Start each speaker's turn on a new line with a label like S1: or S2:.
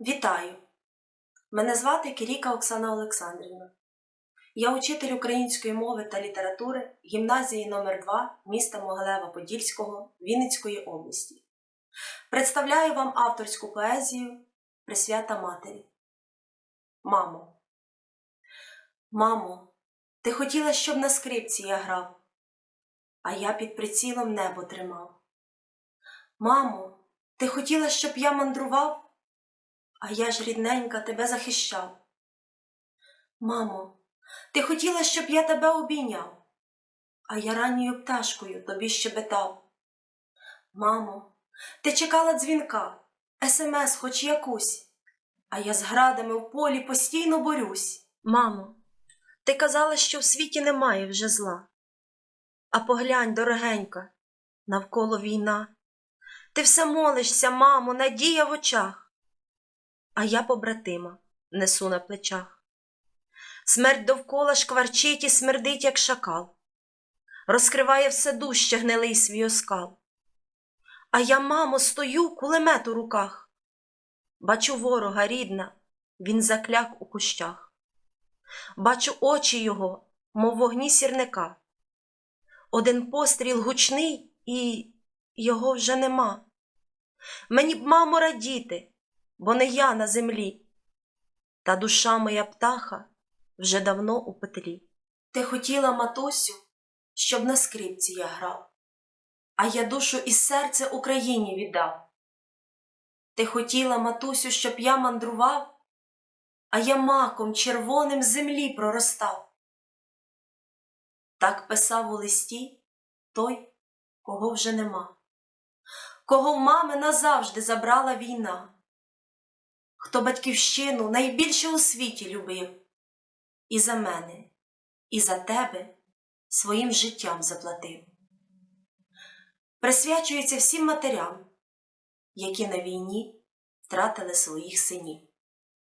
S1: Вітаю! Мене звати Кіріка Оксана Олександрівна. Я учитель української мови та літератури гімназії номер 2 міста Могилева-Подільського Вінницької області. Представляю вам авторську поезію Присвята Матері. Мамо. Мамо, ти хотіла, щоб на скрипці я грав, а я під прицілом небо тримав. Мамо, ти хотіла, щоб я мандрував? А я ж рідненька тебе захищав. Мамо, ти хотіла, щоб я тебе обійняв, а я ранньою пташкою тобі щебетав. Мамо, ти чекала дзвінка, смс хоч якусь, а я з градами в полі постійно борюсь. Мамо, ти казала, що в світі немає вже зла. А поглянь, дорогенька, навколо війна. Ти все молишся, мамо, надія в очах а я побратима несу на плечах. Смерть довкола шкварчить і смердить, як шакал, розкриває все дужче гнилий свій оскал. А я, мамо, стою, кулемет у руках. Бачу ворога рідна, він закляк у кущах. Бачу очі його, мов вогні сірника. Один постріл гучний, і його вже нема. Мені б, мамо, радіти, бо не я на землі, та душа моя птаха вже давно у петлі. Ти хотіла, матусю, щоб на скрипці я грав, а я душу і серце Україні віддав. Ти хотіла, матусю, щоб я мандрував, а я маком червоним землі проростав. Так писав у листі той, кого вже нема, кого в мами назавжди забрала війна хто батьківщину найбільше у світі любив, і за мене, і за тебе своїм життям заплатив. Присвячується всім матерям, які на війні втратили своїх синів.